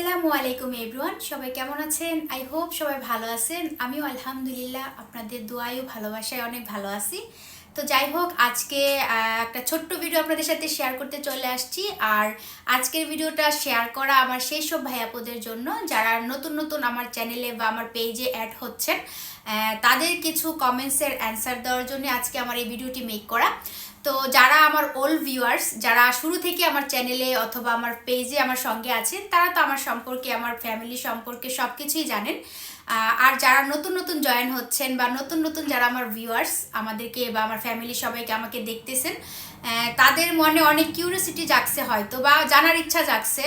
আসসালামু আলাইকুম এভরিওয়ান সবাই কেমন আছেন? আই হোপ সবাই ভালো আছেন। আমিও আলহামদুলিল্লাহ আপনাদের দোয়ায়ও ভালোবাসায় অনেক ভালো আছি। তো যাই হোক, আজকে একটা ছোট্ট ভিডিও আপনাদের সাথে শেয়ার করতে চলে আসছি। আর আজকের ভিডিওটা শেয়ার করা আমার সেই সব ভাইয়াপদের জন্য যারা নতুন নতুন আমার চ্যানেলে বা আমার পেজে অ্যাড হচ্ছেন তাদের কিছু কমেন্টসের অ্যান্সার দেওয়ার জন্য আজকে আমার এই ভিডিওটি মেক করা। তো যারা আমার ওল্ড ভিউয়ার্স যারা শুরু থেকে আমার চ্যানেলে অথবা আমার পেজে আমার সঙ্গে আছেন, তারা তো আমার সম্পর্কে, আমার ফ্যামিলি সম্পর্কে সব কিছুই জানেন আর যারা নতুন নতুন জয়েন হচ্ছেন বা নতুন নতুন যারা আমার ভিউয়ার্স আমাদেরকে বা আমার ফ্যামিলি সবাইকে আমাকে দেখতেছেন তাদের মনে অনেক কিউরিয়াসিটি জাগছে হয়তো বা জানার ইচ্ছা জাগছে।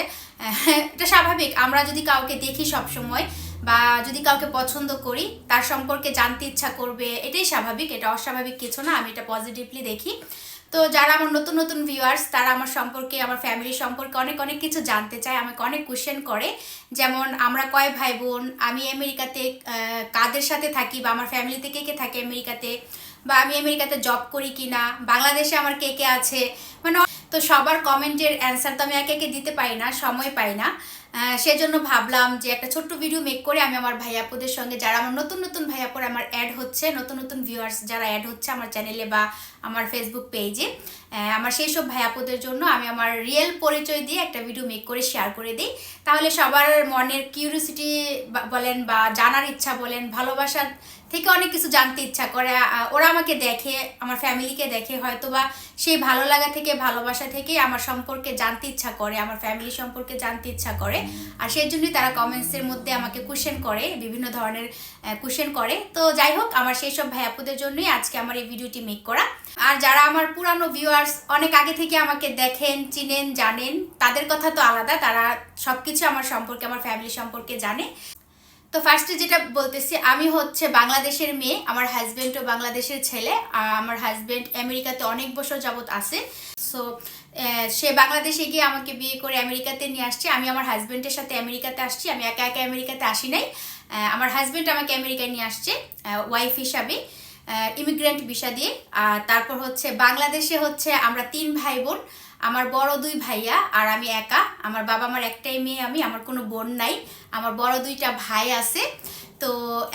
এটা স্বাভাবিক। আমরা যদি কাউকে দেখি সব সময় বা যদি কাউকে পছন্দ করি, তার সম্পর্কে জানতে ইচ্ছা করবে, এটাই স্বাভাবিক, এটা অস্বাভাবিক কিছু না, আমি এটা পজিটিভলি দেখি। তো যারা আমার নতুন নতুন ভিউয়ার্স তারা আমার সম্পর্কে, আমার ফ্যামিলি সম্পর্কে অনেক অনেক কিছু জানতে চায়, আমাকে অনেক কোশ্চেন করে। যেমন, আমরা কয় ভাই বোন আমি আমেরিকাতে কাদের সাথে থাকি বা আমার ফ্যামিলিতে কে কে থাকে আমেরিকাতে, বা আমি আমেরিকাতে জব করি কিনা, বাংলাদেশে আমার কে কে আছে মানে তো সবার কমেন্টের অ্যান্সার তো আমি একে একে দিতে পারি না, সময় পাই না। সেজন্য ভাবলাম যে একটা ছোট্ট ভিডিও মেক করে আমি আমার ভাইয়াপুদের সঙ্গে, যারা আমার নতুন নতুন ভাইয়াপুর আমার অ্যাড হচ্ছে, নতুন নতুন ভিউয়ার্স যারা অ্যাড হচ্ছে আমার চ্যানেলে বা আমার ফেসবুক পেজে আমার সেই সব ভাইয়াপুদের জন্য আমি আমার রিয়েল পরিচয় দিয়ে একটা ভিডিও মেক করে শেয়ার করে দিই। তাহলে সবার মনের কিউরিয়াসিটি বলেন বা জানার ইচ্ছা বলেন, ভালোবাসার থেকে অনেক কিছু জানতে ইচ্ছা করে। ওরা আমাকে দেখে, আমার ফ্যামিলিকে দেখে হয়তো বা সেই ভালো লাগা থেকে, ভালোবাসা থেকে আমার সম্পর্কে জানতে ইচ্ছা করে, আমার ফ্যামিলি সম্পর্কে জানতে ইচ্ছা করে। আর সেই জন্যই তারা কমেন্টসের মধ্যে আমাকে কোশ্চেন করে, বিভিন্ন ধরনের কোশ্চেন করে। তো যাই হোক, আমার সেই সব ভাইয়াপুদের জন্যই আজকে আমার এই ভিডিওটি মেক করা। আর যারা আমার পুরানো ভিউয়ার্স অনেক আগে থেকে আমাকে দেখেন, চিনেন, জানেন, তাদের কথা তো আলাদা। তারা সবকিছু আমার সম্পর্কে, আমার ফ্যামিলি সম্পর্কে জানে। তো ফার্স্টে যেটা বলতেছি, আমি হচ্ছে বাংলাদেশের মেয়ে, আমার হাজবেন্ডও বাংলাদেশের ছেলে আমার হাজবেন্ড আমেরিকাতে অনেক বছর যাবত আছে। সো সে বাংলাদেশে গিয়ে আমাকে বিয়ে করে আমেরিকাতে নিয়ে আসছে। আমি আমার হাজবেন্ডের সাথে আমেরিকাতে আসছি, আমি একা একা আমেরিকাতে আসি নাই। আমার হাজবেন্ড আমাকে আমেরিকায় নিয়ে আসছে ওয়াইফ হিসাবে ইমিগ্রেন্ট ভিসা দিয়ে। আর তারপর হচ্ছে বাংলাদেশে হচ্ছে আমরা তিন ভাই বোন আমার বড় দুই ভাইয়া আর আমি একা। আমার বাবা আমার একটাই মেয়ে, আমি, আমার কোনো বোন নাই। আমার বড় দুইটা ভাই আছে। তো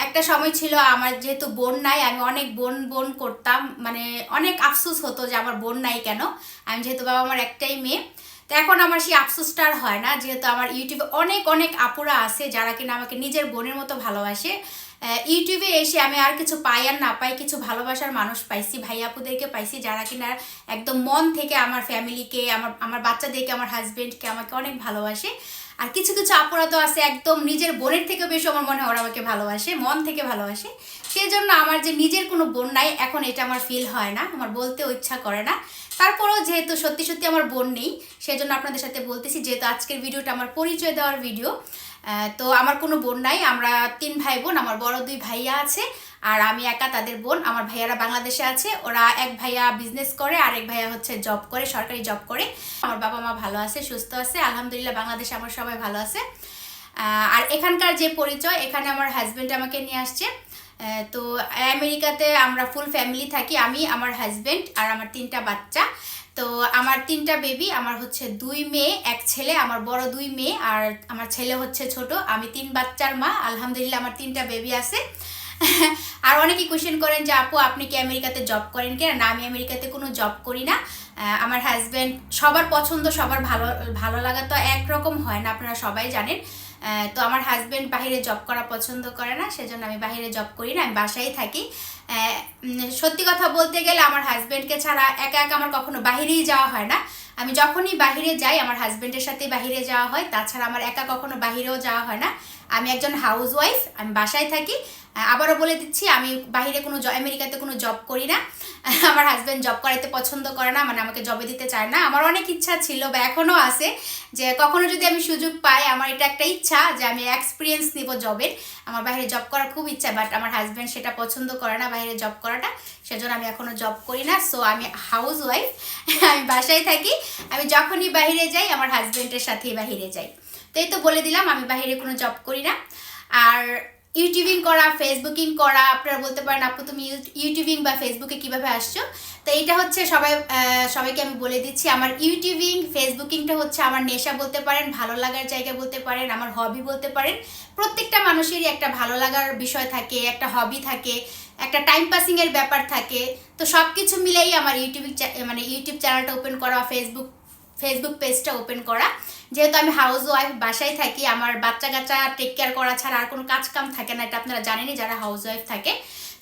একটা সময় ছিল আমার যেহেতু বোন নাই, আমি অনেক বোন বোন করতাম। মানে অনেক আফসোস হতো যে আমার বোন নাই কেন। আমি যেহেতু বাবা আমার একটাই মেয়ে তো এখন আমার সেই আফসোসটা আর হয় না, যেহেতু আমার ইউটিউবে অনেক অনেক আপুরা আছে যারা কিনা আমাকে নিজের বোনের মতো ভালোবাসে। ইউটিউবে এসে আমি আর কিছু পাই আর না পাই, কিছু ভালোবাসার মানুষ পাইছি, ভাই আপুদেরকে পাইছি যারা কিনা একদম মন থেকে আমার ফ্যামিলিকে আমার আমার বাচ্চাদেরকে, আমার হাজব্যান্ডকে আমাকে অনেক ভালোবাসে। আর কিছু কিছু আপুরা তো আছে, একদম নিজের বোনের থেকে বেশি আমার মনে হয় ওরা আমাকে ভালোবাসে, মন থেকে ভালোবাসে। সেই জন্য আমার যে নিজের কোনো বোন নাই, এখন এটা আমার ফিল হয় না, আমার বলতেও ইচ্ছা করে না। তারপরেও যেহেতু সত্যি সত্যি আমার বোন নেই, সেজন্য আপনাদের সাথে বলতেছি যেহেতু আজকের ভিডিওটা আমার পরিচয় দেওয়ার ভিডিও তো আমার কোনো বোন নাই, আমরা তিন ভাই বোন, আমার বড় দুই ভাইয়া আছে আর আমি একা তাদের বোন, আমার ভাইয়ারা বাংলাদেশে আছে, ওরা এক ভাইয়া বিজনেস করে, আর এক ভাইয়া হচ্ছে জব করে, সরকারি জব করে। আমার বাবা মা ভালো আছে, সুস্থ আছে, আলহামদুলিল্লাহ বাংলাদেশে আমার সবাই ভালো আছে। আর এখানকার যে পরিচয়, এখানে আমার হাজবেন্ড আমাকে নিয়ে আসছে। তো আমেরিকাতে আমরা ফুল ফ্যামিলি থাকি, আমি, আমার হাজবেন্ড আর আমার তিনটা বাচ্চা। তো আমার তিনটা বেবি আমার হচ্ছে দুই মেয়ে, এক ছেলে, আমার বড় দুই মেয়ে, আর আমার ছেলে হচ্ছে ছোট, আমি তিন বাচ্চার মা, আলহামদুলিল্লাহ আমার তিনটা বেবি আছে। আর অনেকেই কোয়েশ্চেন করেন যে, আপু, আপনি কি আমেরিকাতে জব করেন কিনা? না, আমি আমেরিকাতে কোনো জব করি না। আমার হাজব্যান্ড সবার পছন্দ, সবার ভালো ভালো লাগা তো একরকম হয় না, আপনারা সবাই জানেন। তো আমার হাজব্যান্ড বাইরে জব করা পছন্দ করে না, সেজন্য আমি বাইরে জব করি না, আমি বাসায় থাকি। সত্যি কথা বলতে গেলে আমার হাজব্যান্ডকে ছাড়া একা একা আমার কখনো বাহিরেই যাওয়া হয় না। আমি যখনই বাহিরে যাই, আমার হাজব্যান্ডের সাথে বাহিরে যাওয়া হয়, তাছাড়া আমার একা কখনো বাহিরেও যাওয়া হয় না। আমি একজন হাউস ওয়াইফ আমি বাসায় থাকি। আবারও বলে দিচ্ছি, আমি বাইরে কোনো আমেরিকাতে কোনো জব করি না। আমার হাজব্যান্ড জব করাইতে পছন্দ করে না মানে আমাকে জবে দিতে চায় না। আমার অনেক ইচ্ছা ছিল বা এখনও আছে যে কখনো যদি আমি সুযোগ পাই, আমার এটা একটা ইচ্ছা যে আমি এক্সপিরিয়েন্স নিব জবের আমার বাইরে জব করার খুব ইচ্ছা বাট আমার হাজব্যান্ড সেটা পছন্দ করে না বাইরে জব করাটা। সেজন্য আমি এখনও জব করি না। সো আমি হাউস ওয়াইফ আমি বাসায় থাকি। আমি যখনই বাইরে যাই, আমার হাজব্যান্ডের সাথেই বাইরে যাই। তো এই তো বলে দিলাম, আমি বাইরে কোনো জব করি না। আর ইউটিউবিং করা, ফেসবুকিং করা, আপনারা বলতে পারেন, আপু, তুমি ইউ- ইউটিউবিং বা ফেসবুকে কীভাবে আসছো? তো এটা হচ্ছে সবাই সবাইকে আমি বলে দিচ্ছি, আমার ইউটিউবিং, ফেসবুকিংটা হচ্ছে আমার নেশা বলতে পারেন, ভালো লাগার জায়গা বলতে পারেন, আমার হবি বলতে পারেন। প্রত্যেকটা মানুষেরই একটা ভালো লাগার বিষয় থাকে, একটা হবি থাকে, একটা টাইম পাসিংয়ের ব্যাপার থাকে। তো সব কিছু মিলেই আমার ইউটিউব মানে ইউটিউব চ্যানেলটা ওপেন করা, ফেসবুক ফেসবুক পেজটা ওপেন করা। যেহেতু আমি হাউস ওয়াইফ বাসায় থাকি, আমার বাচ্চা কাচ্চা টেক কেয়ার করা ছাড়া আর কোনো কাজকাম থাকে না, এটা আপনারা জানেনই যারা হাউস ওয়াইফ থাকে।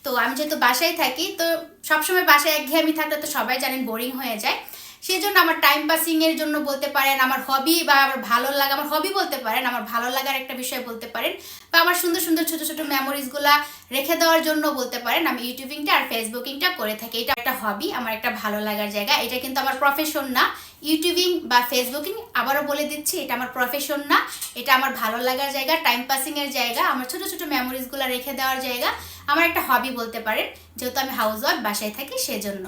তো আমি যেহেতু বাসায় থাকি, তো সবসময় বাসায় একঘেয়েমি থাকলে তো সবাই জানেন বোরিং হয়ে যায়। সেই জন্য আমার টাইম পাসিং এর জন্য বলতে পারেন, আমার হবি বা আমার ভালো লাগা, আমার হবি বলতে পারেন, আমার ভালো লাগার একটা বিষয় বলতে পারেন বা আমার সুন্দর সুন্দর ছোট ছোট মেমোরিজগুলা রেখে দেওয়ার জন্য বলতে পারেন, আমি ইউটিউবিংটা আর ফেসবুকিংটা করে থাকি। এটা একটা হবি আমার একটা ভালো লাগার জায়গা। এটা কিন্তু আমার প্রফেশন না। ইউটিউবিং বা ফেসবুকিং আবারও বলে দিচ্ছি, এটা আমার প্রফেশন না। এটা আমার ভালো লাগার জায়গা টাইম পাসিং এর জায়গা, আমার ছোট ছোট মেমোরিজগুলো রেখে দেওয়ার জায়গা, আমার একটা হবি বলতে পারেন, যেহেতু আমি হাউস ওয়াইফ বাসায় থাকি সেজন্য।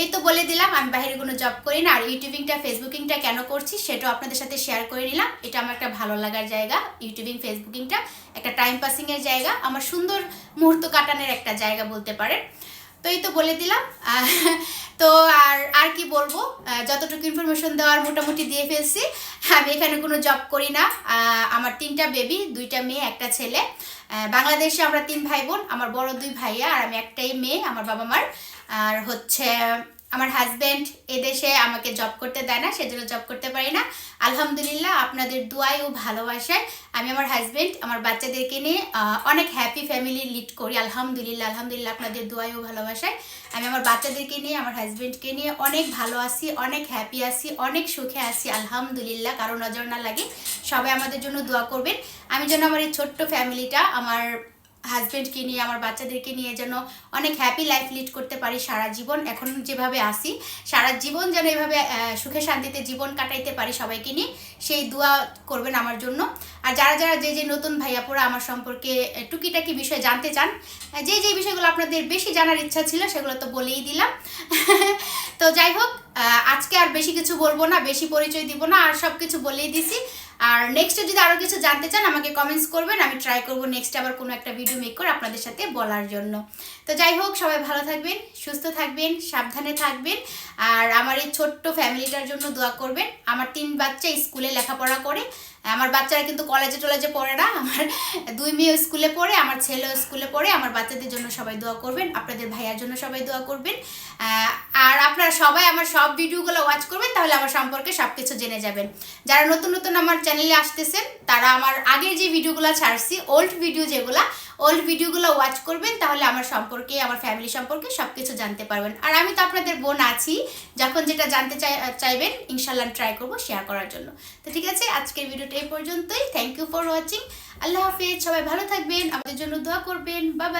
এই তো বলে দিলাম, আমি বাইরে কোনো জব করি না। আর ইউটিউবিংটা ফেসবুকিংটা কেন করছি সেটাও আপনাদের সাথে শেয়ার করে নিলাম। এটা আমার একটা ভালো লাগার জায়গা ইউটিউবিং ফেসবুকিংটা একটা টাইম পাসিংয়ের জায়গা। আমার সুন্দর মুহূর্ত কাটানোর একটা জায়গা বলতে পারেন। তো এই তো বলে দিলাম। তো আর আর কি বলব? যতটুকু ইনফরমেশন দেওয়ার মোটামুটি দিয়ে ফেলছি। আমি এখানে কোনো জব করি না। আমার তিনটা বেবি দুইটা মেয়ে, একটা ছেলে। বাংলাদেশে আমরা তিন ভাই বোন, আমার বড় দুই ভাইয়া আর আমি একটাই মেয়ে, আমার বাবা মার আর হচ্ছে আমার হাজব্যান্ড এদেশে আমাকে জব করতে দেয় না, সেজন্য জব করতে পারি না। আলহামদুলিল্লাহ আপনাদের দোয়াই ও ভালোবাসায় আমি আমার হাজব্যান্ড আমার বাচ্চাদেরকে নিয়ে অনেক হ্যাপি ফ্যামিলি লিড করি, আলহামদুলিল্লাহ আলহামদুলিল্লাহ আপনাদের দোয়াই ও ভালোবাসায়। আমি আমার বাচ্চাদেরকে নিয়ে, আমার হাজব্যান্ডকে নিয়ে অনেক ভালো আছি, অনেক হ্যাপি আছি, অনেক সুখে আছি, আলহামদুলিল্লাহ, কারও নজর না লাগে। সবাই আমাদের জন্য দোয়া করবেন। আমি যেন আমার এই ছোট্ট ফ্যামিলিটা আমার হাজব্যান্ডকে নিয়ে, আমার বাচ্চাদেরকে নিয়ে যেন অনেক হ্যাপি লাইফ লিড করতে পারি সারা জীবন। এখন যেভাবে আসি সারা জীবন যেন এভাবে সুখে শান্তিতে জীবন কাটাইতে পারি সবাইকে নিয়ে, সেই দোয়া করবেন আমার জন্য। আর যারা যারা, যে যে, নতুন ভাইয়াপুরা আমার সম্পর্কে টুকিটাকি বিষয়ে জানতে চান যে যে বিষয়গুলো আপনাদের বেশি জানার ইচ্ছা ছিল সেগুলো তো বলেই দিলাম। তো যাই হোক আজকে আর বেশি কিছু বলব না, বেশি পরিচয় দিব না, আর সব কিছু বলেই দিছি। আর নেক্সটে যদি আরও কিছু জানতে চান, আমাকে কমেন্টস করবেন। আমি ট্রাই করব নেক্সট আবার কোনো একটা ভিডিও মেক করে আপনাদের সাথে বলার জন্য। তো যাই হোক, সবাই ভালো থাকবেন, সুস্থ থাকবেন, সাবধানে থাকবেন। আর আমার এই ছোট্ট ফ্যামিলিটার জন্য দোয়া করবেন। আমার তিন বাচ্চা স্কুলে লেখাপড়া করে। আমার বাচ্চারা কিন্তু কলেজে টলেজে পড়ে না, আমার দুই মেয়ে স্কুলে পড়ে, আমার ছেলে স্কুলে পড়ে, আমার বাচ্চাদের জন্য সবাই দোয়া করবেন, আপনাদের ভাইয়ার জন্য সবাই দোয়া করবেন। আর আপনারা সবাই আমার সব ভিডিওগুলো ওয়াচ করবেন, তাহলে আমার সম্পর্কে সব কিছু জেনে যাবেন। যারা নতুন নতুন আমার চ্যানেলে আসতেছেন, তারা আমার আগের যে ভিডিওগুলো ছাড়ছি ওল্ড ভিডিও যেগুলা ওল্ড ভিডিওগুলো ওয়াচ করবেন, তাহলে আমার সম্পর্কে, আমার ফ্যামিলি সম্পর্কে সব কিছু জানতে পারবেন। আর আমি তো আপনাদের বোন আছি, যখন যেটা জানতে চাই চাইবেন, ইনশাল্লাহ ট্রাই করব শেয়ার করার জন্য। তো ঠিক আছে, আজকের ভিডিওটা এই পর্যন্তই। থ্যাংক ইউ ফর ওয়াচিং আল্লাহ হাফিজ, সবাই ভালো থাকবেন, আমাদের জন্য দোয়া করবেন। বাবা